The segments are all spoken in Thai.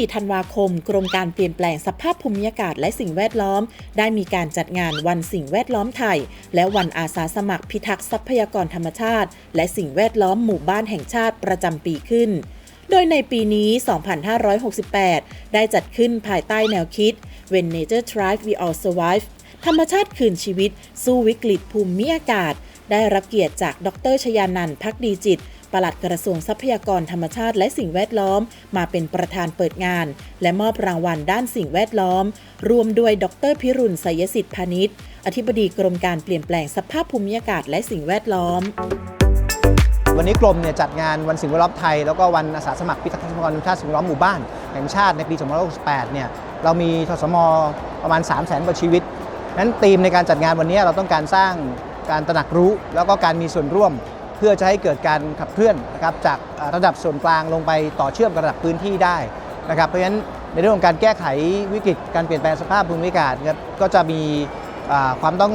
4 ธันวาคม กรมการเปลี่ยนแปลงสภาพภูมิอากาศและสิ่งแวดล้อม ได้มีการจัดงานวันสิ่งแวดล้อมไทย และวันอาสาสมัครพิทักษ์ทรัพยากรธรรมชาติ และสิ่งแวดล้อมหมู่บ้านแห่งชาติประจำปีขึ้น โดยในปีนี้ 2568 ได้จัดขึ้นภายใต้แนวคิด When Nature Thrives We All Survive ธรรมชาติคืนชีวิต สู้วิกฤตภูมิอากาศ ได้รับเกียรติจากดรชยานันท์พักดีจิต ปลัดกระทรวงทรัพยากรธรรมชาติและสิ่งแวดล้อม มาเป็นประธานเปิดงาน และมอบรางวัลด้านสิ่งแวดล้อม รวมด้วยดรพิรุณไสยสิทธิพาณิชย์ อธิบดีกรมการเปลี่ยนแปลงสภาพภูมิอากาศและสิ่งแวดล้อม วันนี้กรมเนี่ยจัดงานวันสิ่งแวดล้อมไทย แล้วก็วันอาสาสมัครพิทักษ์ทรัพยากรธรรมชาติสิ่งแวดล้อมหมู่บ้านแห่งชาติในปี 2568 เนี่ยเรามีทสมประมาณ 3 0 0 0 0 0กว่าชีวิตนั้นธีมในการจัดงานวันนี้เราต้องการสร้างการตระหนักรู้ แล้วก็การมีส่วนร่วม พื่อจะให้เกิดการขับเคลื่อนนะครับจากระดับส่วนกลางลงไปต่อเชื่อมกับระดับพื้นที่ได้นะครับเพราะฉะนั้นในเรื่องของการแก้ไขวิกฤตการเปลี่ยนแปลงสภาพภูมิอากาศครับก็จะมีความต้อง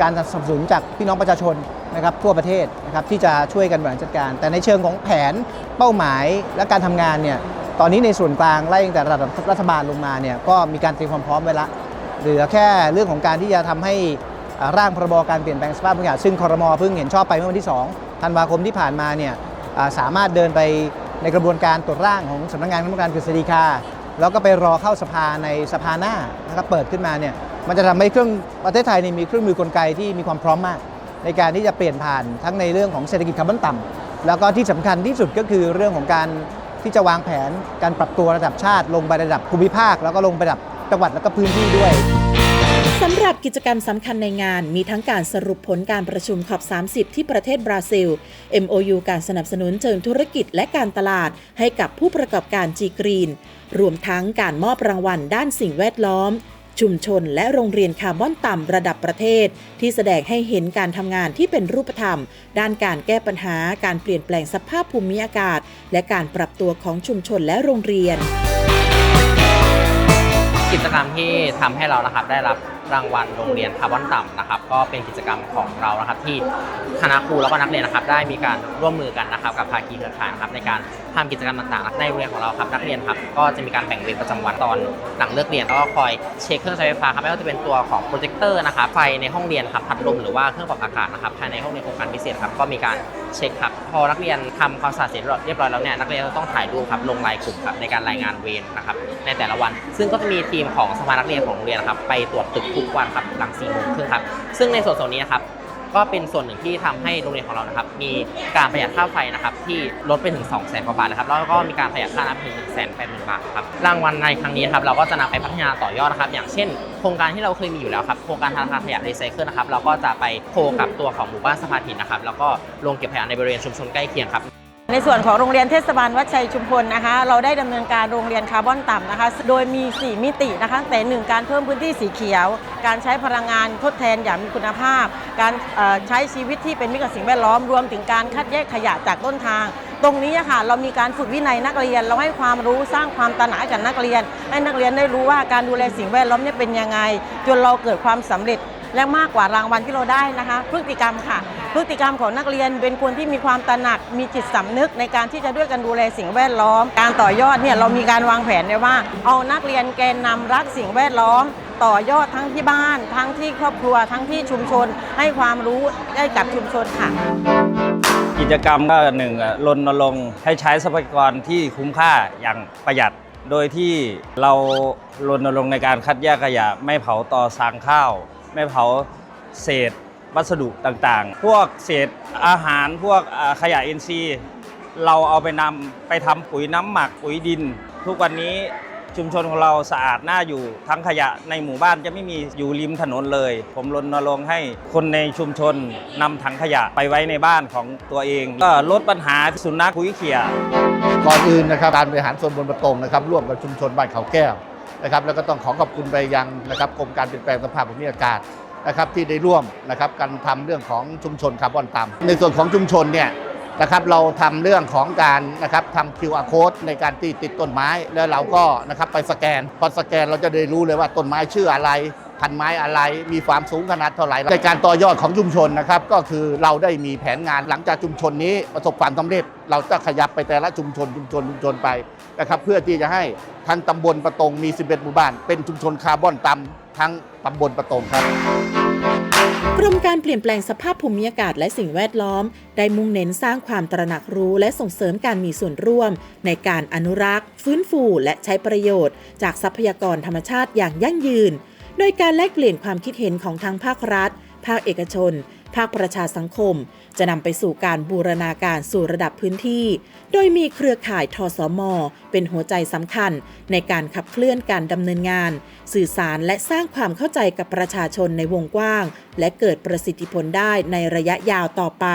การสนับสนุนจากพี่น้องประชาชนนะครับทั่วประเทศนะครับที่จะช่วยกันบริหารจัดการ แต่ในเชิงของแผนเป้าหมายและการทำงานเนี่ยตอนนี้ในส่วนกลางไล่ตั้งแต่ระดับรัฐบาลลงมาเนี่ยก็มีการเตรียมความพร้อมไว้ละเหลือแค่เรื่องของการที่จะทำให้ร่างพรบการเปลี่ยนแปลงสภาพภูมิอากาศซึ่งคอรมอเพิ่งเห็นชอบไปเมื่อวันที่ 2 ธันวาคมที่ผ่านมาเนี่ยสามารถเดินไปในกระบวนการตรวจร่างของสำนักงานคณะกรรมการกฤษฎีกาแล้วก็ไปรอเข้าสภาในสภาหน้านะครับเปิดขึ้นมาเนี่ยมันจะทำให้เครื่องประเทศไทยนี่มีเครื่องมือกลไกที่มีความพร้อมมาก ในการที่จะเปลี่ยนผ่านทั้งในเรื่องของเศรษฐกิจคาร์บอนต่ำแล้วก็ที่สำคัญที่สุดก็คือเรื่องของการที่จะวางแผนการปรับตัวระดับชาติ ลงไประดับภูมิภาค แล้วก็ลงไประดับจังหวัดแล้วก็พื้นที่ด้วย สำหรับกิจกรรมสำคัญในงานมีทั้งการสรุปผลการประชุมขอบ 30 ที่ประเทศบราซิล MOU การสนับสนุนเชิงธุรกิจและการตลาด ให้กับผู้ประกอบการ G Green รวมทั้งการมอบรางวัลด้านสิ่งแวดล้อม ชุมชนและโรงเรียนคาร์บอนต่ำระดับประเทศ ที่แสดงให้เห็นการทำงานที่เป็นรูปธรรม ด้านการแก้ปัญหา การเปลี่ยนแปลงสภาพภูมิอากาศ และการปรับตัวของชุมชนและโรงเรียน กิจกรรมที่ทำให้เรานะครับได้รับ รางวัลโรงเรียนคาร์บอนต่ำนะครับ ก็เป็นกิจกรรมของเรานะครับ ที่คณะครูแล้วก็นักเรียนนะครับ ได้มีการร่วมมือกันนะครับ กับภาคีเครือข่ายนะครับในการทำกิจกรรมต่างๆในโรงเรียนของเราครับนักเรียนครับก็จะมีการแบ่งเวรประจำวันตอนหลังเลิกเรียนแล้วก็คอยเช็คเครื่องใช้ไฟฟ้าครับไม่ว่าจะเป็นตัวของโปรเจคเตอร์นะครับไฟในห้องเรียนครับพัดลมหรือว่าเครื่องปรับอากาศนะครับภายในห้องเรียนโครงการพิเศษครับก็มีการเช็คครับพอนักเรียนทำความสะอาดเสร็จเรียบร้อยแล้วเนี่ยนักเรียนต้องถ่ายรูปครับลงรายกลุ่มครับในการรายงานเวรนะครับในแต่ละวัน ซึ่งก็จะมีทีมของสภานักเรียนของโรงเรียนครับไปตรวจตึกทุกวันครับหลัง4โมงครึ่งครับซึ่งในส่วนส่วนนี้นะครับก็เป็นส่วนหนึ่งที่ทำให้โรงเรียนของเรานะครับ มีการประหยัดค่าไฟนะครับ ที่ลดไปถึง 2 0 0 0 0 0กว่าบาทนะครับ แล้วก็มีการประหยัดค่าน้ำถึง1 8 0 0 0 0บาทครับรางวัลในครั้งนี้ครับเราก็จะนำไปพัฒนาต่อยอดนะครับ อย่างเช่น โครงการที่เราเคยมีอยู่แล้วครับ โครงการธนาคารขยะรีไซเคิลนะครับ เราก็จะไปโคกับตัวของหมู่บ้านสภาถินนะครับ แล้วก็ลงเก็บขยะในบริเวณชุมชนใกล้เคียงครับ ในส่วนของโรงเรียนเทศบาลวัดชัยชุมพลนะคะ เราได้ดำเนินการโรงเรียนคาร์บอนต่ำนะคะ โดยมี 4 มิตินะคะแต่หนึ่งการเพิ่มพื้นที่สีเขียว การใช้พลังงานทดแทนอย่างมีคุณภาพ การใช้ชีวิตที่เป็นมิตรกับสิ่งแวดล้อมรวมถึงการคัดแยกขยะจากต้นทาง ตรงนี้ค่ะเรามีการฝึกวินัยนักเรียน เราให้ความรู้สร้างความตระหนักกับนักเรียน ให้นักเรียนได้รู้ว่าการดูแลสิ่งแวดล้อมเนี่ยเป็นยังไง จนเราเกิดความสำเร็จและมากกว่ารางวัลที่เราได้นะคะ พฤติกรรมค่ะ พฤติกรรมของนักเรียนเป็นคนที่มีความตระหนักมีจิตสำนึกในการที่จะด้วยกันดูแลสิ่งแวดล้อม การต่อยอดเนี่ยเรามีการวางแผนไว้ว่า เอานักเรียนแกนนำรักสิ่งแวดล้อม ต่อยอดทั้งที่บ้าน ทั้งที่ครอบครัวทั้งที่ชุมชน ให้ความรู้ให้กับชุมชนค่ะกิจกรรมก็หนึ่งอะรณรงค์ให้ใช้ทรัพยากรที่คุ้มค่าอย่างประหยัด โดยที่เรารณรงค์ในการคัดแยกขยะ ไม่เผาต่อสางข้าว ไม่เผาเศษ วัสดุต่างๆ พวกเศษอาหารพวกขยะอินทรีย์ เราเอาไปนำไปทำปุ๋ยน้ำหมักปุ๋ยดิน ทุกวันนี้ชุมชนของเราสะอาดน่าอยู่ ทั้งขยะในหมู่บ้านจะไม่มีอยู่ริมถนนเลย ผมรณรงค์ให้คนในชุมชนนำถังขยะไปไว้ในบ้านของตัวเอง ก็ลดปัญหาสุนัขคุยเขียก่อนอื่นนะครับการบริหารส่วนบนประตงนะครับ ร่วมกับชุมชนบ้านเขาแก้วนะครับแล้วก็ต้องขอขอบคุณไปยังนะครับกรมการเปลี่ยนแปลงสภาพภูมิอากาศ นะครับที่ได้ร่วมนะครับการทำเรื่องของชุมชนคาร์บอนต่ำในส่วนของชุมชนเนี่ยนะครับเราทำเรื่องของการนะครับทำ QR code ในการที่ติดต้นไม้ แล้วเราก็นะครับไปสแกน พอสแกนเราจะได้รู้เลยว่าต้นไม้ชื่ออะไรพันไม้อะไรมีความสูงขนาดเท่าไหร่ในการต่อยอดของชุมชนนะครับก็คือเราได้มีแผนงานหลังจากชุมชนนี้ประสบความสำเร็จ เราจะขยับไปแต่ละชุมชนชุมชนชุมชนไป นะครับเพื่อที่จะให้ทั้งตำบลประตงมี 11 หมู่บ้าน เป็นชุมชนคาร์บอนต่ำทั้งตำบลประตงครับกรมการเปลี่ยนแปลงสภาพภูมิอากาศและสิ่งแวดล้อม ได้มุ่งเน้นสร้างความตระหนักรู้และส่งเสริมการมีส่วนร่วม ในการอนุรักษ์ ฟื้นฟู และใช้ประโยชน์ จากทรัพยากรธรรมชาติอย่างยั่งยืน โดยการแลกเปลี่ยนความคิดเห็นของทั้งภาครัฐ ภาคเอกชน ภาคประชาสังคม จะนำไปสู่การบูรณาการสู่ระดับพื้นที่ โดยมีเครือข่ายทสม เป็นหัวใจสำคัญ ในการขับเคลื่อนการดำเนินงาน สื่อสารและสร้างความเข้าใจกับประชาชนในวงกว้าง และเกิดประสิทธิผลได้ในระยะยาวต่อไป